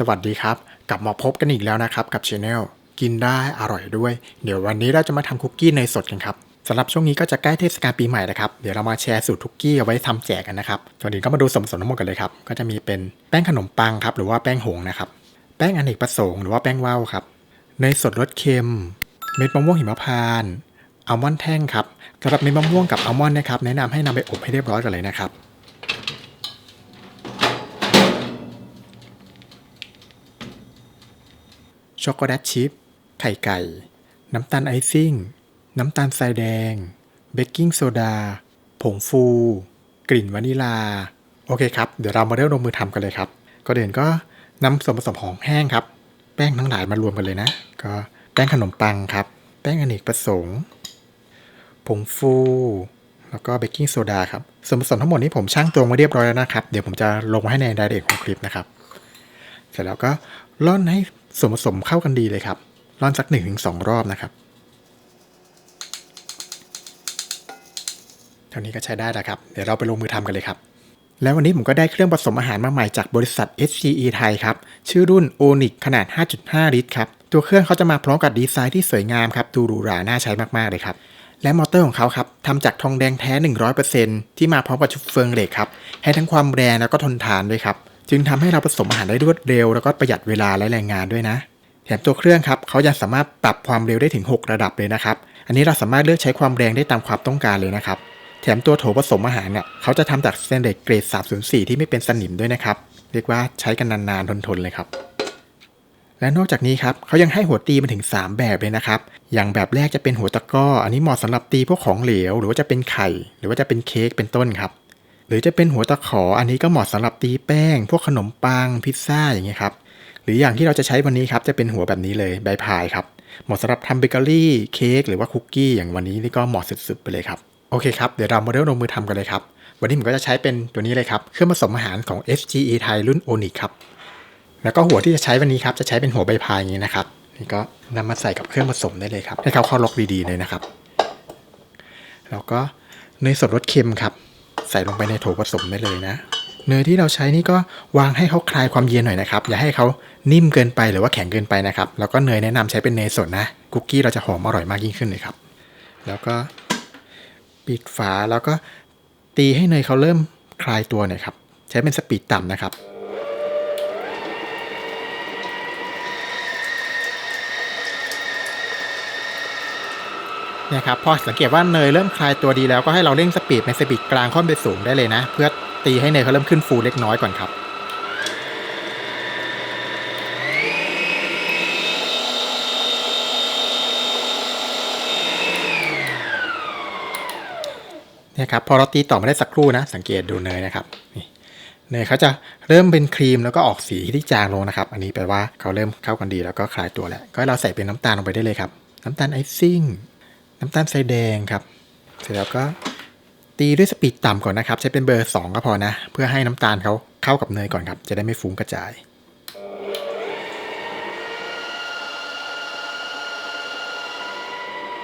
สวัสดีครับ กลับมาพบกันอีกแล้วนะครับกับช anel กินได้อร่อยด้วย เดี๋ยววันนี้เราจะมาทำคุกกี้เนยสดกันครับสำหรับช่วงนี้ก็จะใกล้เทศกาลปีใหม่แล้วครับ เดี๋ยวเรามาแชร์สูตรคุกกี้เอาไว้ทำแจกกันนะครับก่อนอื่นก็มาดูส่วนผสมทั้งหมดกันเลยครับ ก็จะมีเป็นแป้งขนมปังครับหรือว่าแป้งหงนะครับ แป้งอเนกประสงค์หรือว่าแป้งว่าวครับ เนยสดรสเค็ม เม็ดมะม่วงหิมพานต์อัลมอนด์แท่งครับสำหรับเม็ดมะม่วงกับอัลมอนด์นะครับแนะนำให้นำไปอบให้เรียบร้อยกันเลยนะครับ ช็อกโกแลตชิพ ไข่ไก่ น้ำตาลไอซิ่ง น้ำตาลทรายแดง เบกกิ้งโซดา ผงฟู กลิ่นวานิลา โอเคครับ เดี๋ยวเรามาเริ่มลงมือทำกันเลยครับ ก็เด่นก็นำส่วนผสมของแห้งครับ แป้งทั้งหลายมารวมกันเลยนะ ก็แป้งขนมปังครับ แป้งอเนกประสงค์ ผงฟู แล้วก็เบกกิ้งโซดาครับ ส่วนผสมทั้งหมดนี้ผมช่างตวงมาเรียบร้อยแล้วนะครับ เดี๋ยวผมจะลงมาให้ในรายละเอียดของคลิปนะครับ เสร็จแล้วก็ร่อนให้ ส่วนผสมเข้ากันดีเลยครับร่อนสักหนึ่งถึงสองรอบนะครับ เท่านี้ก็ใช้ได้แล้วครับ เดี๋ยวเราไปลงมือทำกันเลยครับ แล้ววันนี้ผมก็ได้เครื่องผสมอาหารมาใหม่จากบริษัท SGE ไทยครับ ชื่อรุ่น Onyx ขนาด 5.5 ลิตรครับ ตัวเครื่องเขาจะมาพร้อมกับดีไซน์ที่สวยงามครับดูหรูหราน่าใช้มากๆเลยครับและมอเตอร์ของเขาครับทำจากทองแดงแท้ 100%ที่มาพร้อมกับชุบเฟืองเหล็กครับให้ทั้งความแรงแล้วก็ทนทานด้วยครับ จึงทำให้เราผสมอาหารได้รวดเร็ว แล้วก็ประหยัดเวลาและแรงงานด้วยนะ แถมตัวเครื่องครับเขายังสามารถปรับความเร็วได้ถึง 6 ระดับเลยนะครับ อันนี้เราสามารถเลือกใช้ความแรงได้ตามความต้องการเลยนะครับ แถมตัวโถผสมอาหารเนี่ยเขาจะทำจากสแตนเลสเกรด 304 ที่ไม่เป็นสนิมด้วยนะครับ เรียกว่าใช้กันนานๆทนๆเลยครับและนอกจากนี้ครับเขายังให้หัวตีมาถึง 3 แบบเลยนะครับ อย่างแบบแรกจะเป็นหัวตะก้อ อันนี้เหมาะสำหรับตีพวกของเหลว หรือว่าจะเป็นไข่ หรือว่าจะเป็นเค้กเป็นต้นครับ หรือจะเป็นหัวตะขออันนี้ก็เหมาะสำหรับตีแป้ง พวกขนมปังพิซซ่าอย่างเงี้ยครับหรืออย่างที่เราจะใช้วันนี้ครับจะเป็นหัวแบบนี้เลยใบพายครับเหมาะสำหรับทำเบเกอรี่เค้กหรือว่าคุกกี้อย่างวันนี้นี่ก็เหมาะสุดๆไปเลยครับโอเคครับเดี๋ยวเรามาเริ่มลงมือทำกันเลยครับวันนี้ผมก็จะใช้เป็นตัวนี้เลยครับเครื่องผสมอาหารของ SGE ไทยรุ่น Onyx ครับแล้วก็หัวที่จะใช้วันนี้ครับจะใช้เป็นหัวใบพายอย่างนี้นะครับนี่ก็นำมาใส่กับเครื่องผสมได้เลยครับให้เขาเข้าล็อกดีๆเลยนะครับแล้วก็เนยสดรสเค็มครับ ใส่ลงไปในโถผสมได้เลยนะ เนยที่เราใช้นี่ก็วางให้เขาคลายความเย็นหน่อยนะครับ อย่าให้เขานิ่มเกินไปหรือว่าแข็งเกินไปนะครับ แล้วก็เนยแนะนำใช้เป็นเนยสดนะคุกกี้เราจะหอมอร่อยมากยิ่งขึ้นเลยครับ แล้วก็ปิดฝาแล้วก็ตีให้เนยเขาเริ่มคลายตัวหน่อยครับ ใช้เป็นสปีดต่ำนะครับ นี่ยครับพอสังเกตว่าเนยเริ่มคลายตัวดีแล้วก็ให้เราเร่งสปีดในสปีดกลางค่อนไปสูงได้เลยนะ เพื่อตีให้เนยเขาเริ่มขึ้นฟูเล็กน้อยก่อนครับเนี่ยครับพอเราตีต่อมาได้สักครู่นะ สังเกตดูเนยนะครับนี่เนยเขาจะเริ่มเป็นครีมแล้วก็ออกสีที่จางลงนะครับ อันนี้แปลว่าเขาเริ่มเข้ากันดีแล้วก็คลายตัวแล้ว ก็ให้เราใส่เป็นน้ำตาลลงไปได้เลยครับ น้ำตาลไอซิ่ง น้ำตาลทรายแดงครับ เสร็จแล้วก็ตีด้วยสปีดต่ำก่อนนะครับ ใช้เป็นเบอร์ 2 ก็พอนะ เพื่อให้น้ำตาลเขาเข้ากับเนยก่อนครับ จะได้ไม่ฟุ้งกระจาย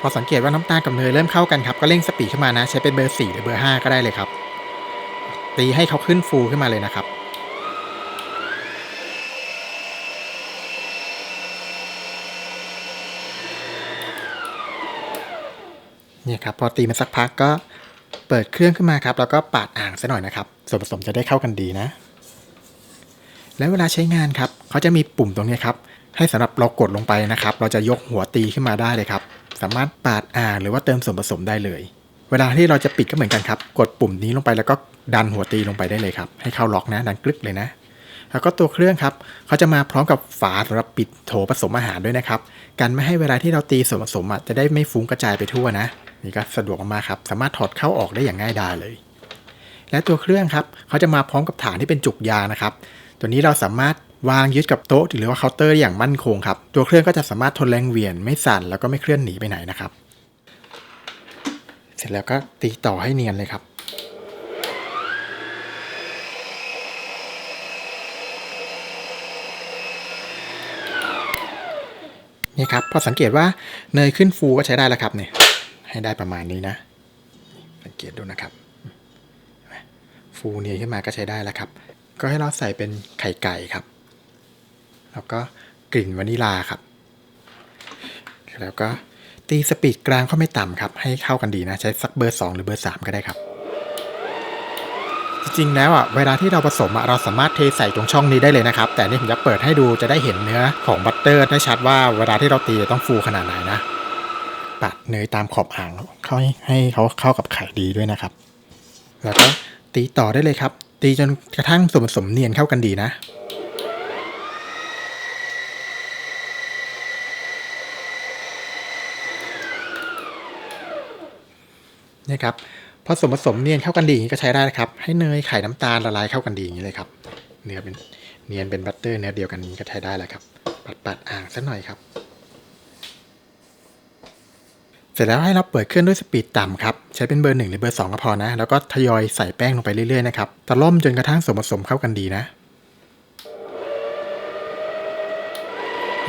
พอสังเกตว่าน้ำตาลกับเนยเริ่มเข้ากันครับ ก็เร่งสปีดขึ้นมานะ ใช้เป็นเบอร์ 4 หรือเบอร์ 5 ก็ได้เลยครับ ตีให้เขาขึ้นฟูขึ้นมาเลยนะครับ เนี่ยครับพอตีมาสักพักก็เปิดเครื่องขึ้นมาครับ แล้วก็ปาดอ่างซะหน่อยนะครับ ส่วนผสมจะได้เข้ากันดีนะ แล้วเวลาใช้งานครับเขาจะมีปุ่มตรงนี้ครับ ให้สำหรับเรากดลงไปนะครับ เราจะยกหัวตีขึ้นมาได้เลยครับ สามารถปาดอ่างหรือว่าเติมส่วนผสมได้เลย เวลาที่เราจะปิดก็เหมือนกันครับ กดปุ่มนี้ลงไปแล้วก็ดันหัวตีลงไปได้เลยครับ ให้เข้าล็อกนะดันกลึกเลยนะแล้วก็ตัวเครื่องครับเขาจะมาพร้อมกับฝาสำหรับปิดโถผสมอาหารด้วยนะครับ กันไม่ให้เวลาที่เราตีส่วนผสมอะจะได้ไม่ฟุ้งกระจายไปทั่วนะ นี่ก็สะดวกมากครับ สามารถถอดเข้าออกได้อย่างง่ายดายเลย และตัวเครื่องครับเขาจะมาพร้อมกับฐานที่เป็นจุกยานะครับ ตัวนี้เราสามารถวางยึดกับโต๊ะหรือว่าเคาน์เตอร์ได้อย่างมั่นคงครับ ตัวเครื่องก็จะสามารถทนแรงเหวี่ยงไม่สั่นแล้วก็ไม่เคลื่อนหนีไปไหนนะครับ เสร็จแล้วก็ตีต่อให้เนียนเลยครับนี่ครับพอสังเกตว่าเนยขึ้นฟูก็ใช้ได้แล้วครับเนี่ย ให้ได้ประมาณนี้นะ สังเกตดูนะครับ ฟูเนียขึ้นมาก็ใช้ได้แล้วครับ ก็ให้เราใส่เป็นไข่ไก่ครับ แล้วก็กลิ่นวานิลาครับ แล้วก็ตีสปีดกลางเข้าไม่ต่ำครับ ให้เข้ากันดีนะ ใช้สักเบอร์ 2 หรือเบอร์ 3 ก็ได้ครับ จริงๆแล้วอะเวลาที่เราผสมเราสามารถเทใส่ตรงช่องนี้ได้เลยนะครับ แต่นี่ผมจะเปิดให้ดูจะได้เห็นเนื้อของบัตเตอร์ได้ชัดว่าเวลาที่เราตีต้องฟูขนาดไหนนะ ปัดเนยตามขอบอ่างเข้าให้ให้เขาเข้ากับไข่ดีด้วยนะครับ แล้วก็ตีต่อได้เลยครับ ตีจนกระทั่งส่วนผสมเนียนเข้ากันดีนะนี่ครับพอส่วนผสมเนียนเข้ากันดีก็ใช้ได้นะครับ ให้เนยไข่น้ำตาลละลายเข้ากันดีอย่างนี้เลยครับ เนื้อเป็นเนียนเป็นบัตเตอร์เนื้อเดียวกันนี้ก็ใช้ได้แล้วครับ ปัดปัดอ่างสักหน่อยครับ ร็จแล้วให้เราเปิดเครื่องด้วยสปีดต่ำครับ ใช้เป็นเบอร์หนึ่งหรือเบอร์สองก็พอนะ แล้วก็ทยอยใส่แป้งลงไปเรื่อยๆนะครับตะล่อมจนกระทั่งส่วนผสมเข้ากันดีนะ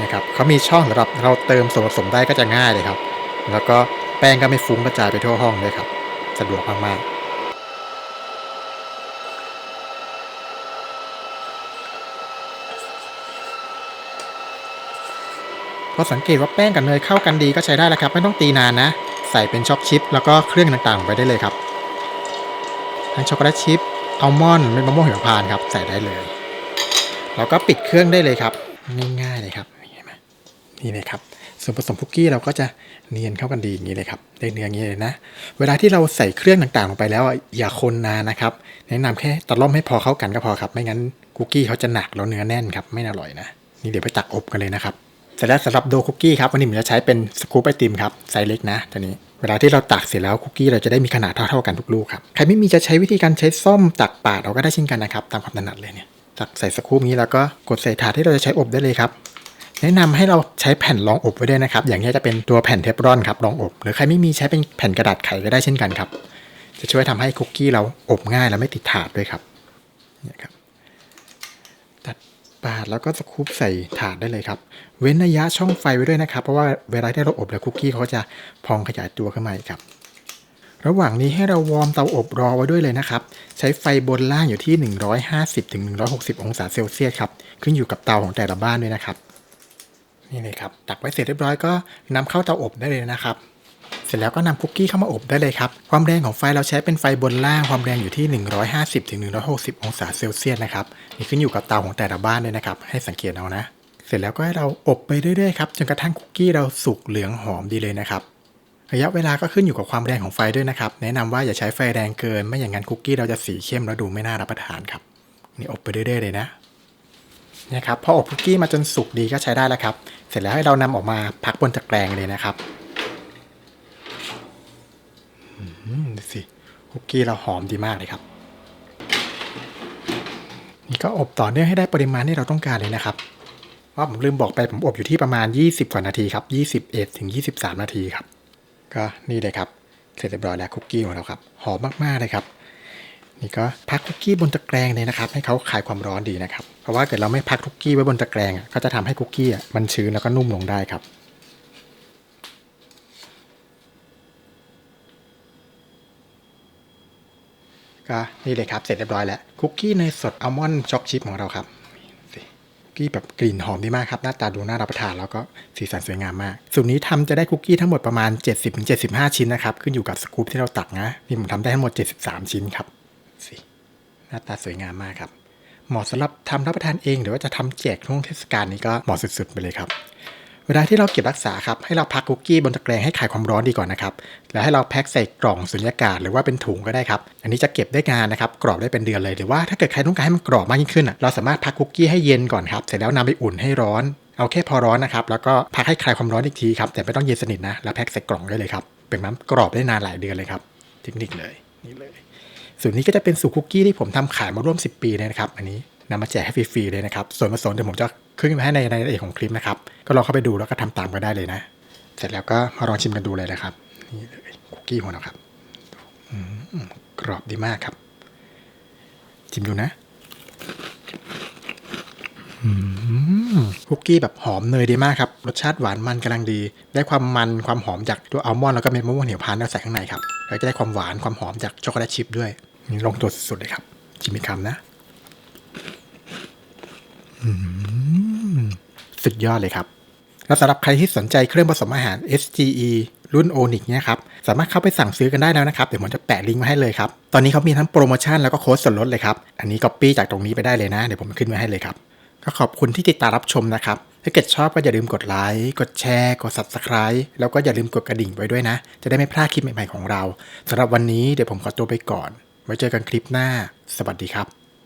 นะครับเขามีช่องสำหรับเราเติมส่วนผสมได้ก็จะง่ายเลยครับ แล้วก็แป้งก็ไม่ฟุ้งกระจายไปทั่วห้องเลยครับ สะดวกมากๆ พอสังเกตว่าแป้งกับเนยเข้ากันดีก็ใช้ได้แล้วครับ ไม่ต้องตีนานนะ ใส่เป็นช็อกชิพแล้วก็เครื่องต่างๆ ไปได้เลยครับ ทั้งช็อกโกแลตชิพอัลมอนด์เม็ดมะม่วงหิมพานต์ครับ ใส่ได้เลย แล้วก็ปิดเครื่องได้เลยครับง่ายๆเลยครับเห็นไหมนี่เลยครับส่วนผสมคุกกี้เราก็จะเนียนเข้ากันดีอย่างนี้เลยครับได้เนื้ออย่างนี้เลยนะ เวลาที่เราใส่เครื่องต่างๆลงไปแล้วอย่าคนนานนะครับ แนะนำแค่ตะล่อมให้พอเข้ากันก็พอครับ ไม่งั้นคุกกี้เขาจะหนักแล้วเนื้อแน่นครับไม่อร่อยนะ นี่เดี๋ยวไปตักอบกันเลยนะครับ สร็จแล้วสำหรับโดคุกกี้ครับวันนี้ผมจะใช้เป็นสกู๊ปไอติมครับไซส์เล็กนะตัวนี้ เวลาที่เราตักเสร็จแล้วคุกกี้เราจะได้มีขนาดเท่าๆกันทุกลูกครับใครไม่มีจะใช้วิธีการใช้ส้อมตักปาดเอาก็ได้เช่นกันนะครับตามความถนัดเลยเนี่ยตักใส่สกู๊ปนี้แล้วก็กดใส่ถาดที่เราจะใช้อบได้เลยครับแนะนำให้เราใช้แผ่นรองอบไว้ด้วยนะครับอย่างนี้จะเป็นตัวแผ่นเทฟลอนครับรองอบ หรือใครไม่มีใช้เป็นแผ่นกระดาษไขก็ได้เช่นกันครับจะช่วยทำให้คุกกี้เราอบง่ายและไม่ติดถาดด้วยครับเนี่ยครับ ปาดแล้วก็สกูปใส่ถาดได้เลยครับ เว้นระยะช่องไฟไว้ด้วยนะครับ เพราะว่าเวลาที่เราอบแล้วคุกกี้เขาจะพองขยายตัวขึ้นมาอีกครับ ระหว่างนี้ให้เราวอร์มเตาอบรอไว้ด้วยเลยนะครับ ใช้ไฟบนล่างอยู่ที่ 150ถึง160 องศาเซลเซียสครับ ขึ้นอยู่กับเตาของแต่ละบ้านด้วยนะครับ นี่เลยครับตักไว้เสร็จเรียบร้อยก็นำเข้าเตาอบได้เลยนะครับ สร็จแล้วก็นำคุกกี้เข้ามาอบได้เลยครับ ความแรงของไฟเราใช้เป็นไฟบนล่างความแรงอยู่ที่ 150-160 องศาเซลเซียสนะครับนี่ขึ้นอยู่กับเตาของแต่ละบ้านด้วยนะครับ ให้สังเกตเอานะ เสร็จแล้วก็ให้เราอบไปเรื่อยๆครับจนกระทั่งคุกกี้เราสุกเหลืองหอมดีเลยนะครับระยะเวลาก็ขึ้นอยู่กับความแรงของไฟด้วยนะครับ แนะนำว่าอย่าใช้ไฟแรงเกิน ไม่อย่างนั้นคุกกี้เราจะสีเข้มแล้วดูไม่น่ารับประทานครับนี่อบไปเรื่อยๆเลยนะเนี่ยครับพออบคุกกี้มาจนสุกดีก็ใช้ได้แล้วครับ เสร็จแล้วให้เรานำออกมาพักบนตะแกรงเลยนะครับอืม ดูสิคุกกี้เราหอมดีมากเลยครับนี่ก็อบต่อเนื่องให้ได้ปริมาณที่เราต้องการเลยนะครับว่าผมลืมบอกไปผมอบอยู่ที่ประมาณ 20 กว่านาทีครับ 21ถึง23 นาทีครับ ก็นี่เลยครับ เสร็จเรียบร้อยแล้วคุกกี้ของเราครับ หอมมากๆเลยครับ นี่ก็พักคุกกี้บนตะแกรงเลยนะครับ ให้เขาคลายความร้อนดีนะครับ เพราะว่าเกิดเราไม่พักคุกกี้ไว้บนตะแกรงก็จะทำให้คุกกี้มันชื้นแล้วก็นุ่มลงได้ครับ ก็นี่เลยครับเสร็จเรียบร้อยแล้วคุกกี้เนยสดอัลมอนด์ช็อกชิพของเราครับสีคุกกี้แบบกลิ่นหอมดีมากครับ หน้าตาดูน่ารับประทานแล้วก็สีสันสวยงามมาก สูตรนี้ทำจะได้คุกกี้ทั้งหมดประมาณ 70-75 ชิ้นนะครับ ขึ้นอยู่กับสกู๊ปที่เราตักนะนี่ผมทำได้ทั้งหมด 73 ชิ้นครับสิหน้าตาสวยงามมากครับ เหมาะสำหรับทำรับประทานเอง หรือว่าจะทำแจกช่วงเทศกาลนี้ก็เหมาะสุดๆไปเลยครับ เวลาที่เราเก็บรักษาครับให้เราพักคุกกี้บนตะแกรงให้คลายความร้อนดีก่อนนะครับแล้วให้เราแพ็คใส่กล่องสุญญากาศหรือว่าเป็นถุงก็ได้ครับอันนี้จะเก็บได้นานนะครับกรอบได้เป็นเดือนเลยหรือว่าถ้าเกิดใครต้องการให้มันกรอบมากยิ่งขึ้นอะเราสามารถพักคุกกี้ให้เย็นก่อนครับเสร็จแล้วนำไปอุ่นให้ร้อนเอาแค่พอร้อนนะครับแล้วก็พักให้คลายความร้อนอีกทีครับแต่ไม่ต้องเย็นสนิทนะแล้วแพ็คใส่กล่องได้เลยครับเป็นน้ำกรอบได้นานหลายเดือนเลยครับเทคนิคเลยนี่เลยสูตรนี้ก็จะเป็นสูตรคุกกี้ที่ผมทำขายมาร่วม 10 ปีเลยนะครับอันนี้นำมาแจกให้ฟรีๆเลยนะครับส่วนผสมเดี๋ยวผมจะ ขึ้นไว้ให้ในรายละเอียดของคลิปนะครับ ก็ลองเข้าไปดูแล้วก็ทำตามกันได้เลยนะ เสร็จแล้วก็มาลองชิมกันดูเลยนะครับนี่เลยคุกกี้ของเราครับกรอบดีมากครับชิมดูนะคุกกี้แบบหอมเนยดีมากครับ รสชาติหวานมันกำลังดี ได้ความมันความหอมจากตัวอัลมอนด์แล้วก็เม็ดมะม่วงเหนียวพานเราใส่ข้างในครับ แล้วจะได้ความหวานความหอมจากช็อกโกแลตชิพด้วยนี่ลงตัวสุดๆเลยครับชิมอีกคำนะ อืม สุดยอดเลยครับ แล้วสำหรับใครที่สนใจเครื่องผสมอาหาร SGE รุ่น Onyx เนี่ยครับ สามารถเข้าไปสั่งซื้อกันได้แล้วนะครับ เดี๋ยวผมจะแปะลิงก์มาให้เลยครับ ตอนนี้เขามีทั้งโปรโมชั่นแล้วก็โค้ดส่วนลดเลยครับ อันนี้ก๊อปปี้จากตรงนี้ไปได้เลยนะ เดี๋ยวผมขึ้นไว้ให้เลยครับ ก็ขอบคุณที่ติดตามรับชมนะครับ ถ้าเกิดชอบก็อย่าลืมกดไลค์ กดแชร์ กด Subscribe แล้วก็อย่าลืมกดกระดิ่งไว้ด้วยนะ จะได้ไม่พลาดคลิปใหม่ๆของเราสำหรับวันนี้เดี๋ยวผมขอตัวไปก่อน ไว้เจอกันคลิปหน้า สวัสดีครับ